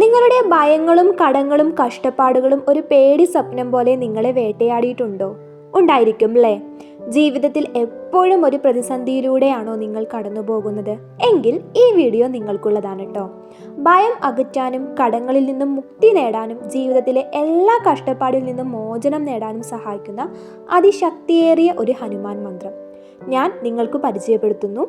നിങ്ങളുടെ ഭയങ്ങളും കടങ്ങളും കഷ്ടപ്പാടുകളും ഒരു പേടി സ്വപ്നം പോലെ നിങ്ങളെ വേട്ടയാടിയിട്ടുണ്ടോ? ഉണ്ടായിരിക്കും അല്ലേ ജീവിതത്തിൽ എപ്പോഴും ഒരു പ്രതിസന്ധിയിലൂടെയാണോ നിങ്ങൾ കടന്നു പോകുന്നത് എങ്കിൽ ഈ വീഡിയോ നിങ്ങൾക്കുള്ളതാണ് കേട്ടോ ഭയം അകറ്റാനും കടങ്ങളിൽ നിന്നും മുക്തി നേടാനും ജീവിതത്തിലെ എല്ലാ കഷ്ടപ്പാടിൽ നിന്നും മോചനം നേടാനും സഹായിക്കുന്ന അതിശക്തിയേറിയ ഒരു ഹനുമാൻ മന്ത്രം. ഞാൻ നിങ്ങൾക്ക് പരിചയപ്പെടുത്തുന്നു.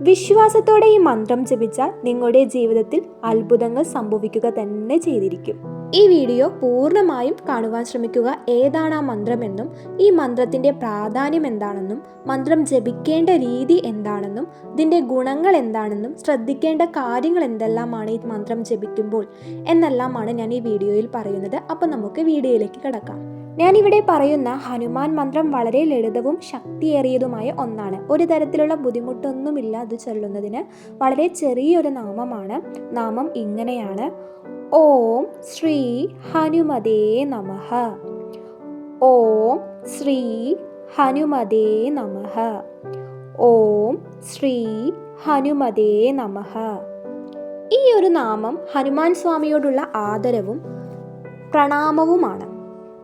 വിശ്വാസത്തോടെ ഈ മന്ത്രം ജപിച്ചാൽ നിങ്ങളുടെ ജീവിതത്തിൽ അത്ഭുതങ്ങൾ സംഭവിക്കുക തന്നെ ചെയ്തിരിക്കും. ഈ വീഡിയോ പൂർണമായും കാണുവാൻ ശ്രമിക്കുക. ഏതാണ് ആ മന്ത്രമെന്നും ഈ മന്ത്രത്തിന്റെ പ്രാധാന്യം എന്താണെന്നും മന്ത്രം ജപിക്കേണ്ട രീതി എന്താണെന്നും ഇതിന്റെ ഗുണങ്ങൾ എന്താണെന്നും ശ്രദ്ധിക്കേണ്ട കാര്യങ്ങൾ എന്തെല്ലാമാണ് ഈ മന്ത്രം ജപിക്കുമ്പോൾ എന്നെല്ലാമാണ് ഞാൻ ഈ വീഡിയോയിൽ പറയുന്നത്. അപ്പോൾ നമുക്ക് വീഡിയോയിലേക്ക് കിടക്കാം. ഞാനിവിടെ പറയുന്ന ഹനുമാൻ മന്ത്രം വളരെ ലളിതവും ശക്തിയേറിയതുമായ ഒന്നാണ്. ഒരു തരത്തിലുള്ള ബുദ്ധിമുട്ടൊന്നുമില്ല അത് ചൊല്ലുന്നതിന്. വളരെ ചെറിയൊരു നാമമാണ്. നാമം ഇങ്ങനെയാണ്. ഓം ശ്രീ ഹനുമതേ നമഃ. ഓം ശ്രീ ഹനുമതേ നമഃ. ഓം ശ്രീ ഹനുമതേ നമഃ. ഈ ഒരു നാമം ഹനുമാൻ സ്വാമിയോടുള്ള ആദരവും പ്രണാമവുമാണ്.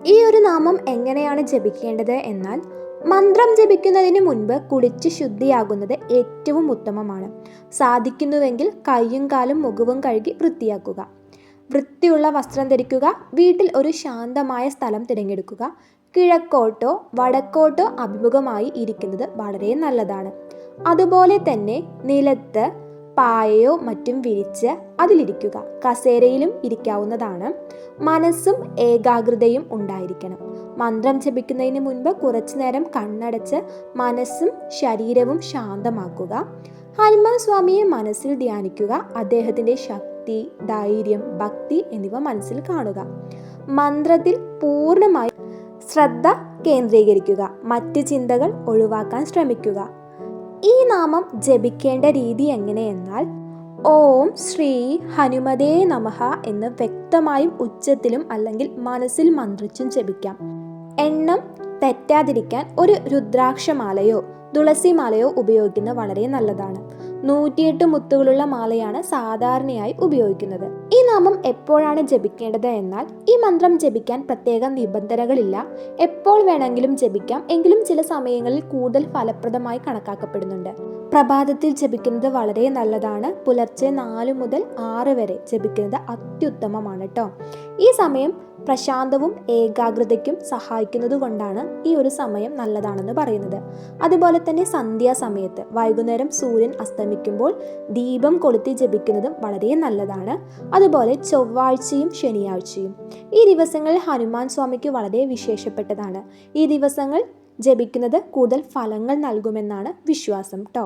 ഈ ഒരു നാമം എങ്ങനെയാണ് ജപിക്കേണ്ടത് എന്നാൽ മന്ത്രം ജപിക്കുന്നതിന് മുൻപ് കുളിച്ച് ശുദ്ധിയാകുന്നത് ഏറ്റവും ഉത്തമമാണ്. സാധിക്കുന്നുവെങ്കിൽ കൈയും കാലും മുഖവും കഴുകി വൃത്തിയാക്കുക. വൃത്തിയുള്ള വസ്ത്രം ധരിക്കുക വീട്ടിൽ ഒരു ശാന്തമായ സ്ഥലം തിരഞ്ഞെടുക്കുക. കിഴക്കോട്ടോ വടക്കോട്ടോ അഭിമുഖമായി ഇരിക്കുന്നത് വളരെ നല്ലതാണ്. അതുപോലെ തന്നെ നിലത്ത് പായയോ മറ്റും വിരിച്ച് അതിലിരിക്കുക. കസേരയിലും ഇരിക്കാവുന്നതാണ്. മനസ്സും ഏകാഗ്രതയും ഉണ്ടായിരിക്കണം. മന്ത്രം ജപിക്കുന്നതിന് മുൻപ് കുറച്ചു നേരം കണ്ണടച്ച് മനസ്സും ശരീരവും ശാന്തമാക്കുക. ഹനുമാൻ സ്വാമിയെ മനസ്സിൽ ധ്യാനിക്കുക. അദ്ദേഹത്തിന്റെ ശക്തി ധൈര്യം ഭക്തി എന്നിവ മനസ്സിൽ കാണുക. മന്ത്രത്തിൽ പൂർണമായി ശ്രദ്ധ കേന്ദ്രീകരിക്കുക. മറ്റ് ചിന്തകൾ ഒഴിവാക്കാൻ ശ്രമിക്കുക. ഈ നാമം ജപിക്കേണ്ട രീതി എങ്ങനെയെന്നാൽ ഓം ശ്രീ ഹനുമതേ നമഹ എന്ന് വ്യക്തമായും ഉച്ചത്തിലും അല്ലെങ്കിൽ മനസ്സിൽ മന്ത്രിച്ചും ജപിക്കാം. എണ്ണം തെറ്റാതിരിക്കാൻ ഒരു രുദ്രാക്ഷമാലയോ തുളസിമാലയോ ഉപയോഗിക്കുന്നത് വളരെ നല്ലതാണ്. നൂറ്റിയെട്ട് മുത്തുകളുള്ള മാലയാണ് സാധാരണയായി ഉപയോഗിക്കുന്നത്. ഈ നാമം എപ്പോഴാണ് ജപിക്കേണ്ടത് എന്നാൽ ഈ മന്ത്രം ജപിക്കാൻ പ്രത്യേക നിബന്ധനകളില്ല. എപ്പോൾ വേണമെങ്കിലും ജപിക്കാം. എങ്കിലും ചില സമയങ്ങളിൽ കൂടുതൽ ഫലപ്രദമായി കണക്കാക്കപ്പെടുന്നുണ്ട്. പ്രഭാതത്തിൽ ജപിക്കുന്നത് വളരെ നല്ലതാണ്. പുലർച്ചെ നാല് മുതൽ ആറ് വരെ ജപിക്കുന്നത് അത്യുത്തമമാണ് കേട്ടോ ഈ സമയം പ്രശാന്തവും ഏകാഗ്രതയ്ക്കും സഹായിക്കുന്നത് കൊണ്ടാണ് ഈ ഒരു സമയം നല്ലതാണെന്ന് പറയുന്നത്. അതുപോലെ തന്നെ സന്ധ്യാസമയത്ത് വൈകുന്നേരം സൂര്യൻ അസ്തമിക്കുമ്പോൾ ദീപം കൊളുത്തി ജപിക്കുന്നതും വളരെ നല്ലതാണ്. അതുപോലെ ചൊവ്വാഴ്ചയും ശനിയാഴ്ചയും. ഈ ദിവസങ്ങളിൽ ഹനുമാൻ സ്വാമിക്ക് വളരെ വിശേഷപ്പെട്ടതാണ്. ഈ ദിവസങ്ങൾ ജപിക്കുന്നത് കൂടുതൽ ഫലങ്ങൾ നൽകുമെന്നാണ് വിശ്വാസം കേട്ടോ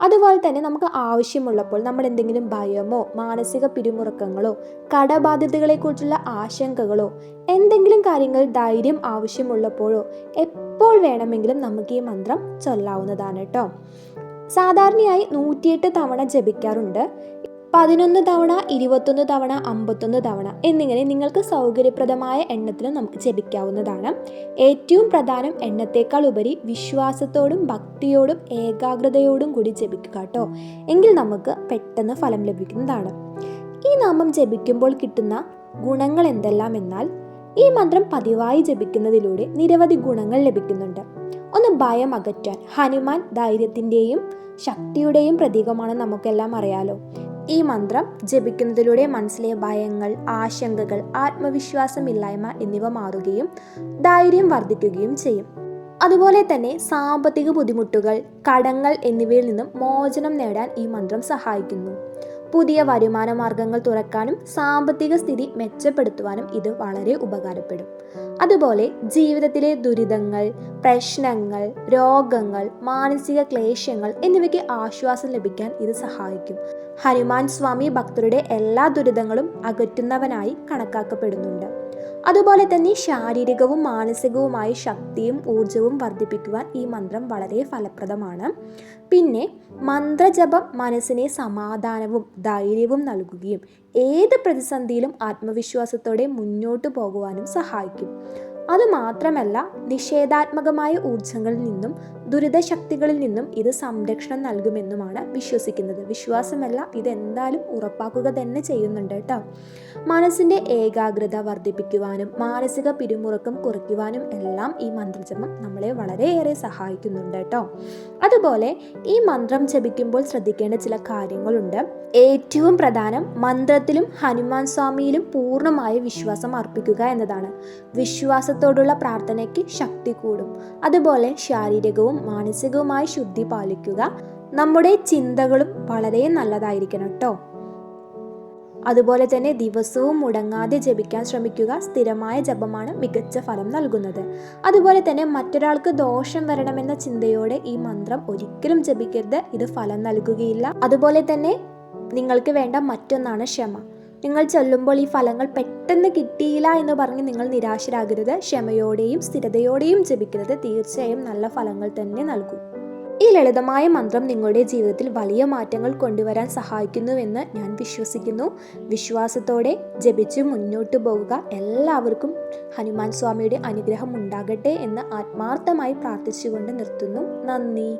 അതുപോലെ തന്നെ നമുക്ക് ആവശ്യമുള്ളപ്പോൾ നമ്മൾ എന്തെങ്കിലും ഭയമോ മാനസിക പിരിമുറുക്കങ്ങളോ കടബാധ്യതകളെക്കുറിച്ചുള്ള ആശങ്കകളോ എന്തെങ്കിലും കാര്യങ്ങൾ ധൈര്യം ആവശ്യമുള്ളപ്പോഴോ എപ്പോൾ വേണമെങ്കിലും നമുക്ക് ഈ മന്ത്രം ചൊല്ലാവുന്നതാണ് കേട്ടോ സാധാരണയായി നൂറ്റിയെട്ട് തവണ ജപിക്കാറുണ്ട്. പതിനൊന്ന് തവണ ഇരുപത്തൊന്ന് തവണ അമ്പത്തൊന്ന് തവണ എന്നിങ്ങനെ നിങ്ങൾക്ക് സൗകര്യപ്രദമായ എണ്ണത്തിൽ നമുക്ക് ജപിക്കാവുന്നതാണ്. ഏറ്റവും പ്രധാനം എണ്ണത്തേക്കാൾ ഉപരി വിശ്വാസത്തോടും ഭക്തിയോടും ഏകാഗ്രതയോടും കൂടി ജപിക്കുക കേട്ടോ. എങ്കിൽ നമുക്ക് പെട്ടെന്ന് ഫലം ലഭിക്കുന്നതാണ്. ഈ നാമം ജപിക്കുമ്പോൾ കിട്ടുന്ന ഗുണങ്ങൾ എന്തെല്ലാം എന്നാൽ ഈ മന്ത്രം പതിവായി ജപിക്കുന്നതിലൂടെ നിരവധി ഗുണങ്ങൾ ലഭിക്കുന്നുണ്ട്. ഒന്ന് ഭയം അകറ്റാൻ ഹനുമാൻ ധൈര്യത്തിന്റെയും ശക്തിയുടെയും പ്രതീകമാണ് നമുക്കെല്ലാം അറിയാലോ. ഈ മന്ത്രം ജപിക്കുന്നതിലൂടെ മനസ്സിലെ ഭയങ്ങൾ ആശങ്കകൾ ആത്മവിശ്വാസമില്ലായ്മ എന്നിവ മാറുകയും ധൈര്യം വർദ്ധിക്കുകയും ചെയ്യും. അതുപോലെ തന്നെ സാമ്പത്തിക ബുദ്ധിമുട്ടുകൾ കടങ്ങൾ എന്നിവയിൽ നിന്നും മോചനം നേടാൻ ഈ മന്ത്രം സഹായിക്കുന്നു. പുതിയ വരുമാന മാർഗങ്ങൾ തുറക്കാനും സാമ്പത്തിക സ്ഥിതി മെച്ചപ്പെടുത്തുവാനും ഇത് വളരെ ഉപകാരപ്പെടും. അതുപോലെ ജീവിതത്തിലെ ദുരിതങ്ങൾ പ്രശ്നങ്ങൾ രോഗങ്ങൾ മാനസിക ക്ലേശങ്ങൾ എന്നിവയ്ക്ക് ആശ്വാസം ലഭിക്കാൻ ഇത് സഹായിക്കും. ഹനുമാൻ സ്വാമി ഭക്തരുടെ എല്ലാ ദുരിതങ്ങളും അകറ്റുന്നവനായി കണക്കാക്കപ്പെടുന്നുണ്ട്. അതുപോലെ തന്നെ ശാരീരികവും മാനസികവുമായ ശക്തിയും ഊർജവും വർദ്ധിപ്പിക്കുവാൻ ഈ മന്ത്രം വളരെ ഫലപ്രദമാണ്. പിന്നെ മന്ത്രജപം മനസ്സിനെ സമാധാനവും ധൈര്യവും നൽകുകയും ഏത് പ്രതിസന്ധിയിലും ആത്മവിശ്വാസത്തോടെ മുന്നോട്ടു പോകുവാനും സഹായിക്കും. അതുമാത്രമല്ല നിഷേധാത്മകമായ ഊർജങ്ങളിൽ നിന്നും ദുരിതശക്തികളിൽ നിന്നും ഇത് സംരക്ഷണം നൽകുമെന്നുമാണ് വിശ്വസിക്കുന്നത്. വിശ്വാസമല്ല ഇതെന്തായാലും ഉറപ്പാക്കുക തന്നെ ചെയ്യുന്നുണ്ട് കേട്ടോ. മനസ്സിന്റെ ഏകാഗ്രത വർദ്ധിപ്പിക്കുവാനും മാനസിക പിരിമുറുക്കം കുറയ്ക്കുവാനും എല്ലാം ഈ മന്ത്രജപം നമ്മളെ വളരെയേറെ സഹായിക്കുന്നുണ്ട് കേട്ടോ. അതുപോലെ ഈ മന്ത്രം ജപിക്കുമ്പോൾ ശ്രദ്ധിക്കേണ്ട ചില കാര്യങ്ങളുണ്ട്. ഏറ്റവും പ്രധാനം മന്ത്രത്തിലും ഹനുമാൻ സ്വാമിയിലും പൂർണമായ വിശ്വാസം അർപ്പിക്കുക എന്നതാണ്. വിശ്വാസത്തോടുള്ള പ്രാർത്ഥനയ്ക്ക് ശക്തി കൂടും. അതുപോലെ ശാരീരികവും മാനസികവുമായ ശുദ്ധി പാലിക്കുക. നമ്മുടെ ചിന്തകളും വളരെ നല്ലതായിരിക്കണം കേട്ടോ. അതുപോലെ തന്നെ ദിവസവും മുടങ്ങാതെ ജപിക്കാൻ ശ്രമിക്കുക സ്ഥിരമായ ജപമാണ് മികച്ച ഫലം നൽകുന്നത്. അതുപോലെ തന്നെ മറ്റൊരാൾക്ക് ദോഷം വരണമെന്ന ചിന്തയോടെ ഈ മന്ത്രം ഒരിക്കലും ജപിക്കരുത്. ഇത് ഫലം നൽകുകയില്ല. അതുപോലെ തന്നെ നിങ്ങൾക്ക് വേണ്ട മറ്റൊന്നാണ് ക്ഷമ. നിങ്ങൾ ചൊല്ലുമ്പോൾ ഈ ഫലങ്ങൾ പെട്ടെന്ന് കിട്ടിയില്ല എന്ന് പറഞ്ഞ് നിങ്ങൾ നിരാശരാകരുത്. ക്ഷമയോടെയും സ്ഥിരതയോടെയും ജപിക്കുന്നത് തീർച്ചയായും നല്ല ഫലങ്ങൾ തന്നെ നൽകും. ഈ ലളിതമായ മന്ത്രം നിങ്ങളുടെ ജീവിതത്തിൽ വലിയ മാറ്റങ്ങൾ കൊണ്ടുവരാൻ സഹായിക്കുന്നുവെന്ന് ഞാൻ വിശ്വസിക്കുന്നു. വിശ്വാസത്തോടെ ജപിച്ച് മുന്നോട്ട് പോവുക. എല്ലാവർക്കും ഹനുമാൻ സ്വാമിയുടെ അനുഗ്രഹം ഉണ്ടാകട്ടെ എന്ന് ആത്മാർത്ഥമായി പ്രാർത്ഥിച്ചുകൊണ്ട് നിർത്തുന്നു. നന്ദി.